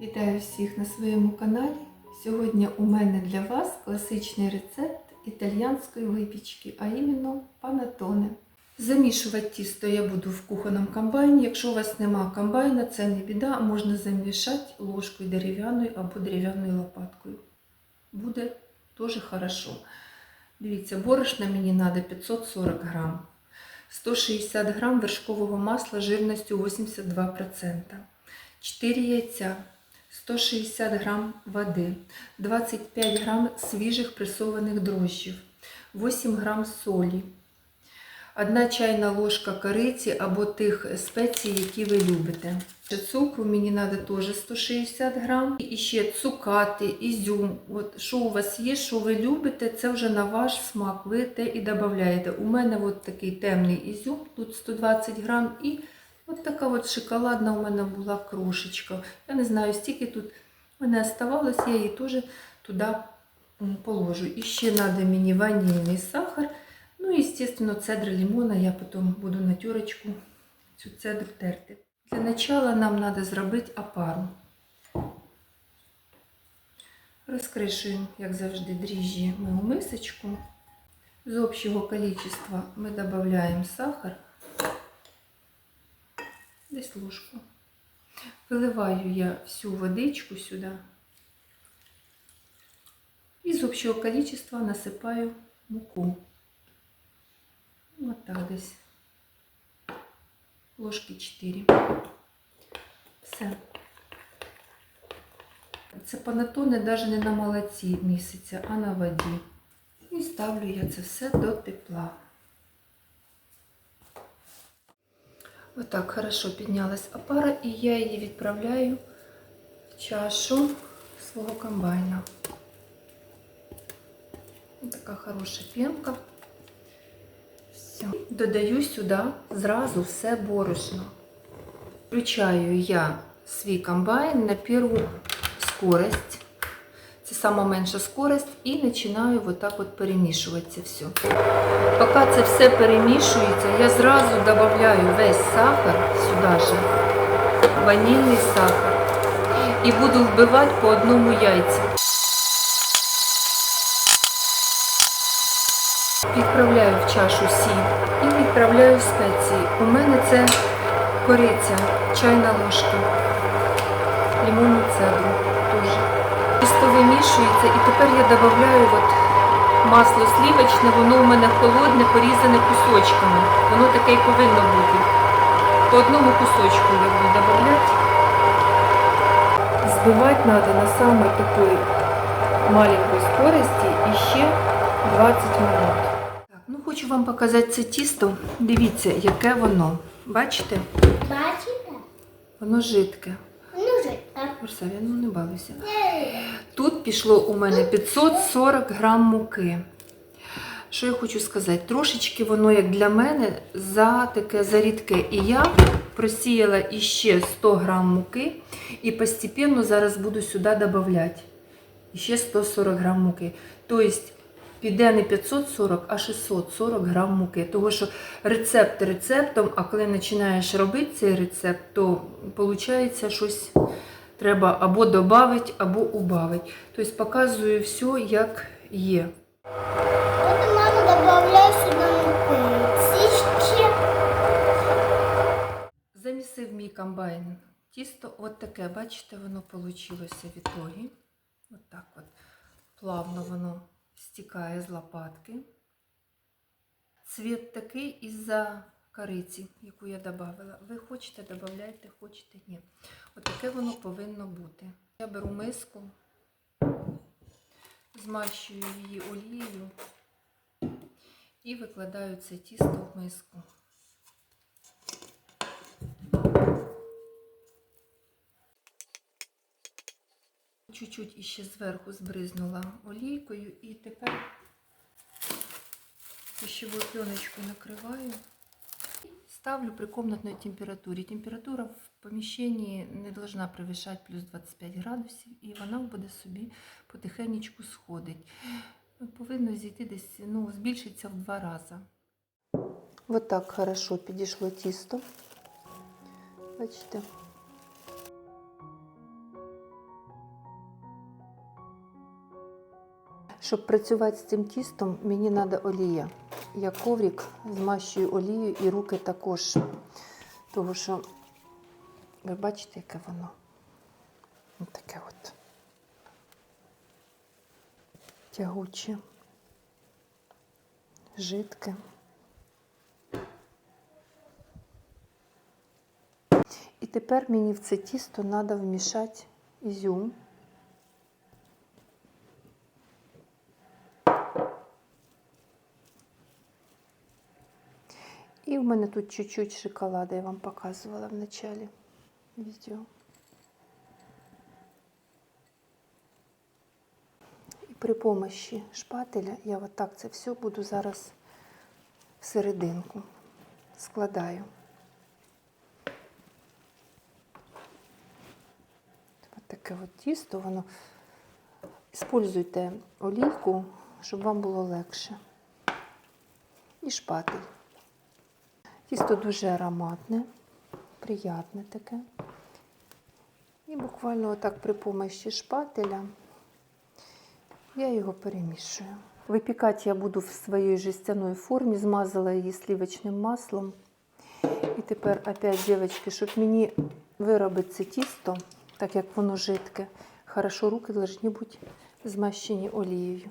Вітаю всіх на своєму каналі. Сьогодні у мене для вас класичний рецепт італіянської випічки, а іменно панатоне. Замішувати тісто я буду в кухонному комбайні. Якщо у вас нема комбайна, це не біда, можна замішати ложкою дерев'яною або дерев'яною лопаткою. Буде дуже хорошо. Дивіться, борошна мені треба 540 грам. 160 грам вершкового масла жирністю 82%. 4 яйця, 160 грам води, 25 грам свіжих пресованих дрожжів, 8 грам солі, 1 чайна ложка кориці або тих спецій, які ви любите. Цукру мені треба теж 160 грам. І ще цукати, ізюм. От що у вас є, що ви любите, це вже на ваш смак. Ви те і додаєте. У мене от такий темний ізюм, тут 120 грам і От така от шоколадна у мене була крошечка. Я не знаю, стільки тут мене оставалось, я її теж туди положу. І ще треба мені ванільний сахар. Ну і, звісно, цедра лимона. Я потім буду на тюрочку цю цедру терти. Для начала нам треба зробити опару. Розкришуємо, як завжди, дріжджі у мисочку. З общого количества ми додаємо сахар десь ложку. Виливаю я всю водичку сюди. І з общого количества насипаю муку. Вот так десь. Ложки 4. Все. Це панатони навіть не на молоці місяця, а на воді. І ставлю я це все до тепла. Отак хорошо піднялась опара, і я її відправляю в чашу свого комбайна. Ось така хороша пінка. Все. Додаю сюди зразу все борошно. Включаю я свій комбайн на першу скорость. Це сама менша скорость, і починаю вот так от перемішувати це все. Поки це все перемішується, я зразу додаю весь сахар сюди же, ванільний сахар. І буду вбивати по одному яйцю. Відправляю в чашу сіль і відправляю спеції. У мене це кориця, чайна ложка, лимонну цедру теж. Тісто вимішується і тепер я додаю от масло слівочне, воно у мене холодне, порізане кусочками. Воно таке й повинно бути. По одному кусочку я буду додавати. Збивати треба на самій такій маленькій скорості і ще 20 минут. Так, ну хочу вам показати це тісто. Дивіться, яке воно. Бачите? Бачите? Воно жидке. Так. Варсавія, ну не балуйся. Тут пішло у мене 540 грам муки. Що я хочу сказати? Трошечки воно, як для мене, за таке зарідке. І я просіяла іще 100 грам муки і постепенно зараз буду сюди додавати. Іще 140 грам муки. Тобто піде не 540, а 640 грам муки. Тому що рецепт рецептом, а коли починаєш робити цей рецепт, то виходить щось треба або додати, або убавити. Тобто показую все, як є. От мама додає сюди муки. Замісив мій комбайн тісто, от таке, бачите, воно вийшло в ітогі. От так от. Плавно воно стікає з лопатки. Цвіт такий із-за кориці, яку я додавала. Ви хочете, додавайте, хочете, ні. От воно повинно бути. Я беру миску, змащую її олією і викладаю це тісто в миску. Чуть-чуть іще зверху збризнула олійкою і тепер пищевою пленочкою накриваю ставлю при комнатной температуре. Температура в поміщенні не должна превышать плюс 25 градусів, і вона буде собі потихенечку сходить. Повинно зійти десь, ну, збільшиться в два рази. Вот так хорошо підійшло тісто. Бачите. Щоб працювати з цим тістом, мені треба олія. Я коврик змащую олією і руки також. Тому що ви бачите, яке воно? Ось таке от. Тягуче, жидке. І тепер мені в це тісто треба вмішати ізюм. І в мене тут чуть-чуть шоколада, я вам показувала в началі відео. І при помощі шпателя я отак це все буду зараз в серединку складаю. Ось таке от тісто, воно. Используйте олійку, щоб вам було легше. І шпатель. Тісто дуже ароматне, приятне таке. І буквально отак при помощі шпателя я його перемішую. Випікати я буду в своїй жестяної формі, змазала її сливочним маслом. І тепер опять, дівчатки, щоб мені виробити це тісто, так як воно жидке, хорошо руки повинні бути змащені олією.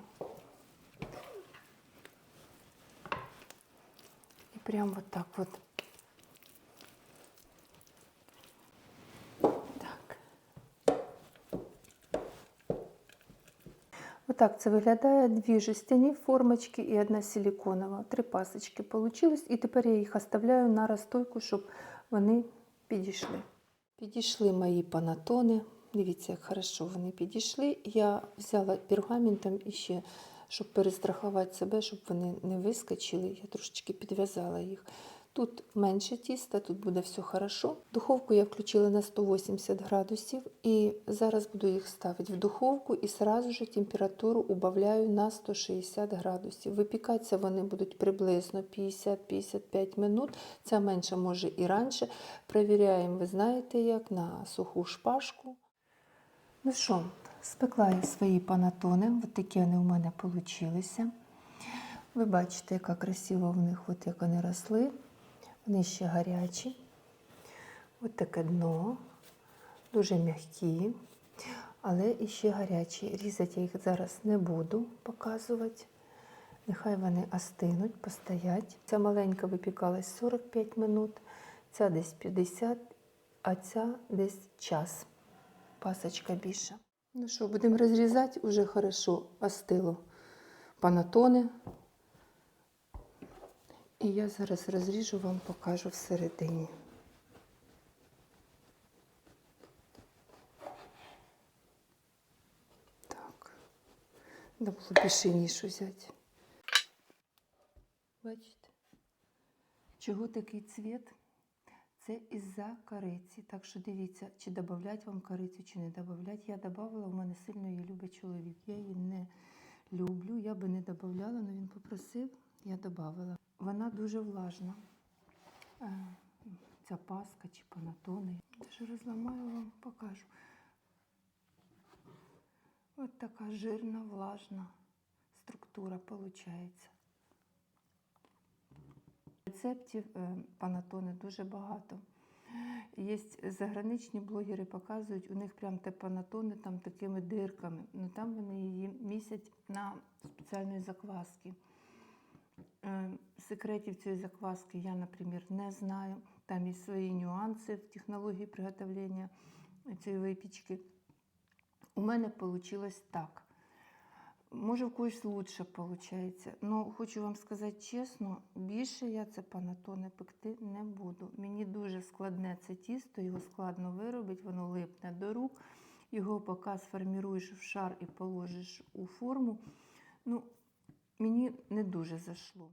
І прямо вот так от. Так. Отак це виглядає. Дві жестяні формочки і одна силіконова. Три пасочки получилось. І тепер я їх оставляю на розстойку, щоб вони підійшли. Підійшли мої панатони. Дивіться, як хорошо вони підійшли. Я взяла пергаментом і ще, щоб перестрахувати себе, щоб вони не вискочили. Я трошечки підв'язала їх. Тут менше тіста, тут буде все хорошо. Духовку я включила на 180 градусів і зараз буду їх ставити в духовку і сразу же температуру убавляю на 160 градусів. Випікатися вони будуть приблизно 50-55 минут. Це менше може і раніше. Провіряємо, ви знаєте як, на суху шпажку. Ну що, спекла я свої панатони. Ось такі вони у мене вийшли. Ви бачите, яка красиво в них, от як вони росли. Вони ще гарячі. Ось таке дно, дуже м'які, але і ще гарячі. Різати я їх зараз не буду показувати. Нехай вони остинуть, постоять. Ця маленька випікалась 45 минут, ця десь 50, а ця десь час. Пасочка більша. Ну що, будемо розрізати, уже хорошо остило панатони. І я зараз розріжу, вам покажу всередині. Так, треба було більше ніж взяти. Бачите? Чого такий цвіт? Це із-за кориці. Так що дивіться, чи додати вам корицю, чи не додати. Я додавала, у мене сильно її любить чоловік. Я її не люблю, я би не додавала, але він попросив, я додавала. Вона дуже влажна. Е, Ця паска чи панатони. Даже розламаю вам, покажу. Ось така жирна, влажна структура виходить. Рецептів е, панатони дуже багато. Є заграничні блогери показують, у них прям те панатони там такими дирками. Ну там вони її місять на спеціальної закваски. Е, Секретів цієї закваски я, наприклад, не знаю. Там є свої нюанси в технології приготовлення цієї випічки. У мене вийшло так. Може, в когось лучше виходить. Ну, хочу вам сказати чесно, більше я це панатони пекти не буду. Мені дуже складне це тісто, його складно виробити, воно липне до рук. Його поки сформіруєш в шар і положиш у форму. Ну, мені не дуже зайшло.